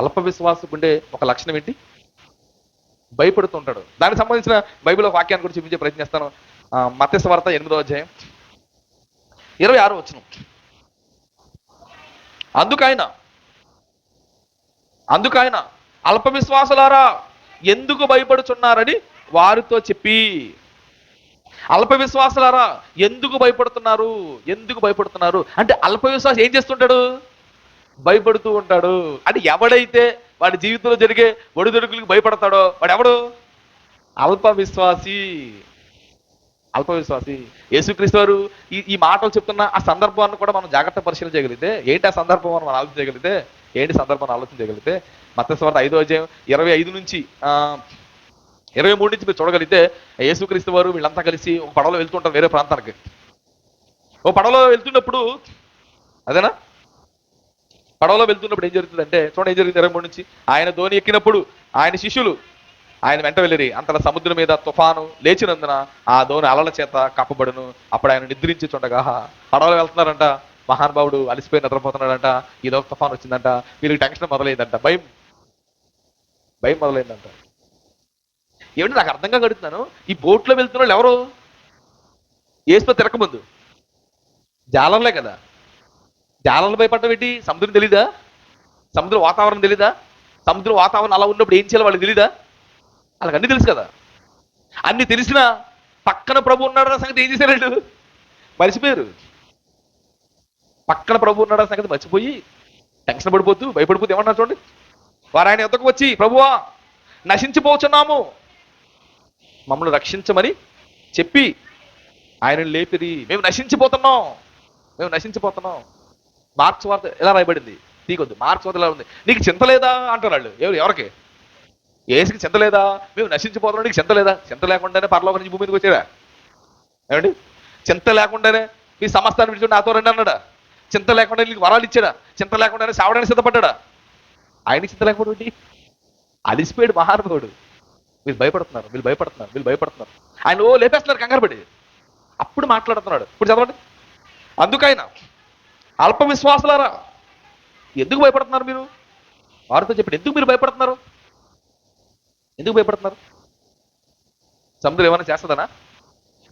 అల్ప విశ్వాసకు ఉండే ఒక లక్షణం ఏంటి? భయపడుతుంటాడు. దానికి సంబంధించిన బైబిల్ వాక్యాన్ని కూడా చూపించే ప్రయత్నిస్తాను మత్స్యవార్త ఎనిమిదో అధ్యాయం. ఇరవై ఆరో వచ్చిన అందుకైనా అందుకైన అల్ప విశ్వాసులారా ఎందుకు భయపడుచున్నారని వారితో చెప్పి. అల్ప విశ్వాసులారా ఎందుకు భయపడుతున్నారు? ఎందుకు భయపడుతున్నారు? అంటే అల్ప విశ్వాసం ఏం చేస్తుంటాడు? భయపడుతూ ఉంటాడు. అని ఎవడైతే వాడి జీవితంలో జరిగే ఒడిదొడుకులకు భయపడతాడో వాడు ఎవడు అల్ప విశ్వాసి అల్ప విశ్వాసి యేసుక్రీస్తు వారు ఈ ఈ మాటలు చెప్తున్న ఆ సందర్భాన్ని కూడా మనం జాగ్రత్త పరిశీలన చేయగలిగితే ఏంటి ఆ సందర్భం మనం ఆలోచించగలిగితే ఏంటి సందర్భాన్ని ఆలోచించగలిగితే చేయగలిగితే మత్స్యవార్త ఐదో అధ్యాయం ఇరవై ఐదు నుంచి ఆ, ఇరవై మూడు నుంచి మీరు చూడగలిగితే యేసుక్రీస్తు వారు వీళ్ళంతా కలిసి ఒక పడవలో వెళ్తుంటారు వేరే ప్రాంతానికి. ఓ పడవలో వెళ్తున్నప్పుడు అదేనా? పడవలో వెళ్తున్నప్పుడు ఏం జరుగుతుందంటే చూడండి ఏం జరిగింది ఇరవై మూడు నుంచి. ఆయన ధోని ఎక్కినప్పుడు ఆయన శిష్యులు ఆయన వెంట వెళ్ళిరి. అంతల సముద్రం మీద తుఫాను లేచినందున ఆ ధోని అలల చేత కప్పబడును. అప్పుడు ఆయన నిద్రించి చూడగా పడవలో వెళ్తున్నారంట. మహానుభావుడు అలసిపోయి నిద్రపోతున్నాడంట. ఏదో తుఫాను తుఫాన్ వచ్చిందంట. వీళ్ళకి టెన్షన్ మొదలైందంట. భయం. భయం మొదలైందంట. ఏమిటి నాకు అర్థంగా గడుతున్నాను ఈ బోట్లో వెళ్తున్న వాళ్ళు ఎవరు? ఏసుతో తిరకముందు జాలర్లే కదా. జాలర్లు భయపడటం ఏంటి? సముద్రం తెలీదా? సముద్ర వాతావరణం తెలీదా? సముద్ర వాతావరణం అలా ఉన్నప్పుడు ఏం చేయాలి వాళ్ళకి తెలీదా? వాళ్ళకి అన్ని తెలుసు కదా. అన్ని తెలిసినా పక్కన ప్రభు ఉన్నాడన్న సంగతి ఏం చేశారండి మర్చిపోయారు. పక్కన ప్రభు ఉన్నాడన్న సంగతి మర్చిపోయి టెన్షన్ పడిపోతూ భయపడిపోతూ ఏమన్నా చూడండి? వారు ఆయన ఎద్దకు వచ్చి ప్రభువా నశించిపోతున్నాము. మమ్మల్ని రక్షించమని చెప్పి ఆయనను లేపిరి. మేము నశించిపోతున్నాం. మేము నశించిపోతున్నాం. మార్క్స్ వార్త ఎలా రాయబడింది? వద్దు మార్క్స్ వార్త ఎలా ఉంది? నీకు చింత లేదా? అంటారు వాళ్ళు. ఎవరు? ఎవరికి? ఏసుకి చింత లేదా? మేము నశించిపోతున్నాం. నీకు చింత లేదా? చింత లేకుండానే పరలోక నుంచి భూమి మీదకి వచ్చారా ఏమండి? చింత లేకుండానే మీ సమస్తాన్ని విడిచి నాతో రండి అన్నాడా? చింత లేకుండా నీకు వరాలు ఇచ్చాడా? చింత లేకుండానే సావడానికి సిద్ధపడ్డా ఆయన చింత లేకపోవడం ఏంటి? అలిసిపోయాడు మహానుభావుడు. వీళ్ళు భయపడుతున్నారు. వీళ్ళు భయపడుతున్నారు. వీళ్ళు భయపడుతున్నారు. ఆయన ఓ లేపేస్తున్నారు కంగారు పడి. అప్పుడు మాట్లాడుతున్నాడు. ఇప్పుడు చదవండి. అందుకైనా అల్ప విశ్వాసులారా ఎందుకు భయపడుతున్నారు మీరు? వారితో చెప్పండి ఎందుకు మీరు భయపడుతున్నారు? ఎందుకు భయపడుతున్నారు? సముద్రం ఏమైనా చేస్తుందనా?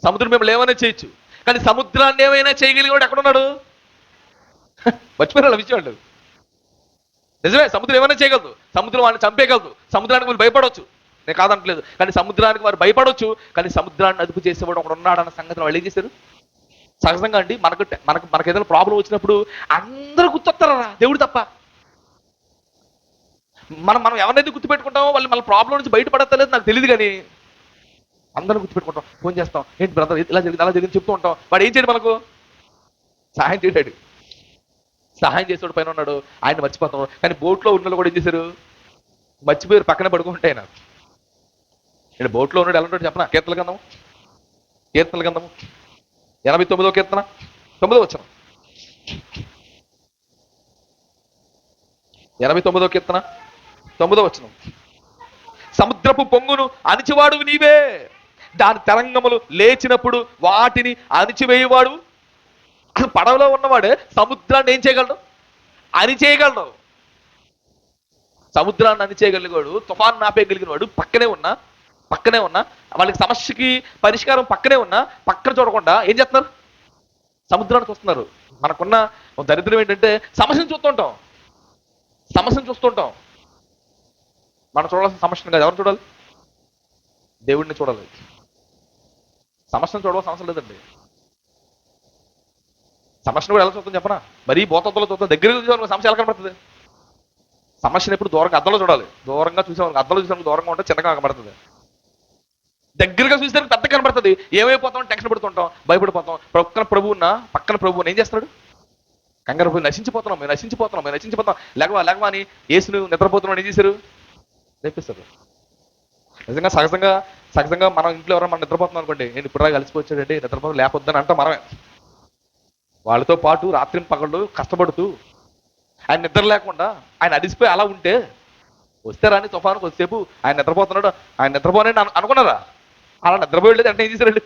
సముద్రం మేము ఏమైనా చేయొచ్చు కానీ సముద్రాన్ని ఏమైనా చేయగలిగాడు ఎక్కడున్నాడు? మర్చిపోయారు విషయం అండి నిజమే సముద్రం ఏమైనా చేయగలదు సముద్రం వాడిని చంపేయగలదు సముద్రానికి మీరు భయపడవచ్చు నేను కాదనట్లేదు కానీ సముద్రానికి వారు భయపడవచ్చు కానీ సముద్రాన్ని అదుపు చేసేవాడు ఒకడు ఉన్నాడన్న సంగతిని వాళ్ళు ఏం చేశారు? సహజంగా అండి మనకు మనకు మనకు ఏదైనా ప్రాబ్లం వచ్చినప్పుడు అందరూ గుర్తొస్తారా దేవుడు తప్ప. మనం మనం ఎవరినైతే గుర్తుపెట్టుకుంటామో వాళ్ళు మన ప్రాబ్లం నుంచి బయటపడతలేదు నాకు తెలియదు కానీ. అందరం గుర్తుపెట్టుకుంటాం ఫోన్ చేస్తాం ఏంటి బ్రదర్ ఇలా జరిగింది అలా జరిగింది చెప్తూ ఉంటాం. వాడు ఏం చేయడు మనకు? సహాయం చేయడాడు సహాయం చేసేవాడు పైన ఉన్నాడు ఆయన మర్చిపోతాం కానీ బోట్లో ఉన్న కూడా ఏం చేశారు? మర్చిపోయారు పక్కన పడుకుంటే ఆయన. బోట్లో ఉన్నాడు ఎలా ఉంటాడు చెప్పనా? కీర్తల గంధము కీర్తల గంధము ఎనభై తొమ్మిదో కీర్తన? తొమ్మిదో వచ్చిన ఎనభై తొమ్మిదో కీర్తన? తొమ్మిదో వచ్చిన సముద్రపు పొంగును అణిచివాడు నీవే. దాని తరంగములు లేచినప్పుడు వాటిని అణిచివేయవాడు. పడవలో ఉన్నవాడే సముద్రాన్ని ఏం చేయగలడు? అణిచేయగలడు. సముద్రాన్ని అణిచేయగలిగాడు తుఫాన్ నాపేయగలిగిన వాడు పక్కనే ఉన్నా పక్కనే ఉన్నా వాళ్ళకి సమస్యకి పరిష్కారం పక్కనే ఉన్నా పక్కన చూడకుండా ఏం చేస్తున్నారు? సముద్రానికి చూస్తున్నారు. మనకున్న దరిద్రం ఏంటంటే సమస్యను చూస్తుంటాం. సమస్యను చూస్తుంటాం. మనం చూడాల్సిన సమస్యను కాదు. ఎవరు చూడాలి? దేవుడిని చూడాలి. సమస్యను చూడవలసిన అవసరం లేదండి. సమస్యను కూడా ఎలా చూస్తాం చెప్పనా? మరీ బోతత్తులో చూస్తాం. దగ్గర చూసాం సమస్య ఎలా కనబడుతుంది? సమస్యను ఎప్పుడు దూరంగా అద్దంలో చూడాలి. దూరంగా చూసాం అద్దంలో చూసాం దూరంగా ఉంటే చిన్నగా కనబడుతుంది. దగ్గరగా చూస్తే పెద్ద కనబడుతుంది. ఏమైపోతాం? టెన్షన్ పడుతుంటాం. భయపడిపోతాం. పక్కన ప్రభువున్న పక్కన ప్రభు ఏం చేస్తాడు? కంగారు పోయి నశించిపోతున్నాం. మేము నశించిపోతున్నాం. మేము నశించిపోతాం లెగవా లెగవా అని ఏసును నిద్రపోతున్నాం ఏం చేశారు? లేపిస్తారు నిజంగా సహజంగా సహజంగా మనం ఇంట్లో ఎవరైనా మనం నిద్రపోతున్నాం అనుకోండి నేను ఇప్పుడు కలిసిపోవచ్చాడండి నిద్రపో లేకపోద్దని అంటాం మనమే. వాళ్ళతో పాటు రాత్రి పగళ్ళు కష్టపడుతూ ఆయన నిద్ర లేకుండా ఆయన అడిసిపోయి అలా ఉంటే వస్తే రాని తుఫాను కొద్దిసేపు ఆయన నిద్రపోతున్నాడు. ఆయన నిద్రపోనే అనుకున్నారా? అలా నిద్రపోయలేదు అంటే ఏం చేశారండి?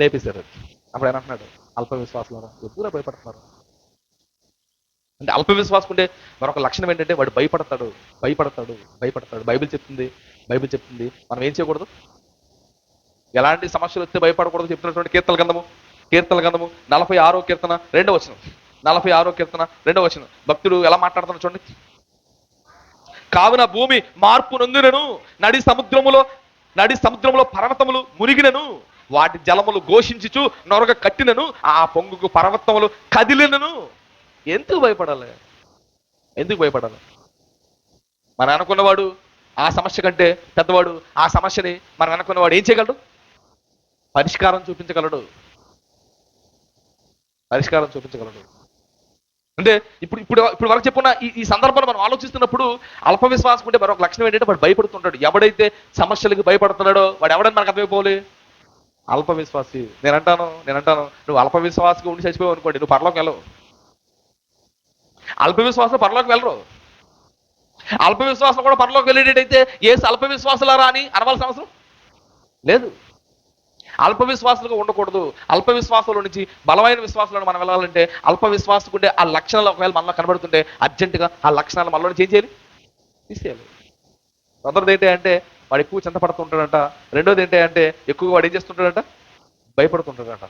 లేపేశారు. అప్పుడు ఆయన అంటున్నాడు అల్ప విశ్వాసాలు ఎప్పుడూ భయపడుతున్నారు? అంటే అల్ప విశ్వాసం ఉంటే మరొక లక్షణం ఏంటంటే వాడు భయపడతాడు భయపడతాడు భయపడతాడు. బైబిల్ చెప్తుంది బైబిల్ చెప్తుంది. మనం ఏం చేయకూడదు? ఎలాంటి సమస్యలు వస్తే భయపడకూడదు చెప్తున్నటువంటి కీర్తన గంధము కీర్తన గంధము నలభై ఆరో కీర్తన రెండో వచనం. నలభై ఆరో కీర్తన రెండో వచనం. భక్తుడు ఎలా మాట్లాడుతున్నాడు చూడండి. కావున భూమి మార్పు నొందినను నడి సముద్రములో నడి సముద్రములో పర్వతములు మునిగినను వాటి జలములు ఘోషించుచు నొరగ కట్టినను ఆ పొంగుకు పర్వతములు కదిలినను. ఎందుకు భయపడాలి? ఎందుకు భయపడాలి? మనం అనుకున్నవాడు ఆ సమస్య కంటే పెద్దవాడు ఆ సమస్యని మనం అనుకున్నవాడు ఏం చేయగలడు? పరిష్కారం చూపించగలడు. పరిష్కారం చూపించగలడు. అంటే ఇప్పుడు ఇప్పుడు ఇప్పుడు వరకు చెప్పున్న ఈ ఈ సందర్భంలో మనం ఆలోచిస్తున్నప్పుడు అల్ప విశ్వాసం ఉంటే మరొక లక్షణం ఏంటంటే వాడు భయపడుతుంటాడు. ఎవడైతే సమస్యలకు భయపడుతున్నాడో వాడు ఎవడని మనకు అర్థమైపోలే అల్ప విశ్వాసి నేను అంటాను నేను అంటాను నువ్వు అల్ప విశ్వాసకి ఉండి చచ్చిపోయావు అనుకోండి నువ్వు పరలోకి వెళ్ళవు. అల్ప విశ్వాసం పరలోకి వెళ్ళరు. అల్ప విశ్వాసం కూడా పరలోకి వెళ్ళేటట్టయితే ఏ అల్ప విశ్వాసులారా అని అనవలసిన అవసరం లేదు. అల్ప విశ్వాసులుగా ఉండకూడదు. అల్ప విశ్వాసంలో నుంచి బలమైన విశ్వాసంలో మనం వెళ్ళాలంటే అల్ప విశ్వాసకు ఉంటే ఆ లక్షణాలు ఒకవేళ మనలో కనబడుతుంటే అర్జెంటుగా ఆ లక్షణాలు మనలో నుంచి ఏం చేయాలి. తీసేయాలి. మొదటిది ఏంటి అంటే వాడు ఎక్కువ చింతపడుతుంటాడంట. రెండోది ఏంటి అంటే ఎక్కువగా వాడు ఏం చేస్తుంటాడంట? భయపడుతుంటాడంట.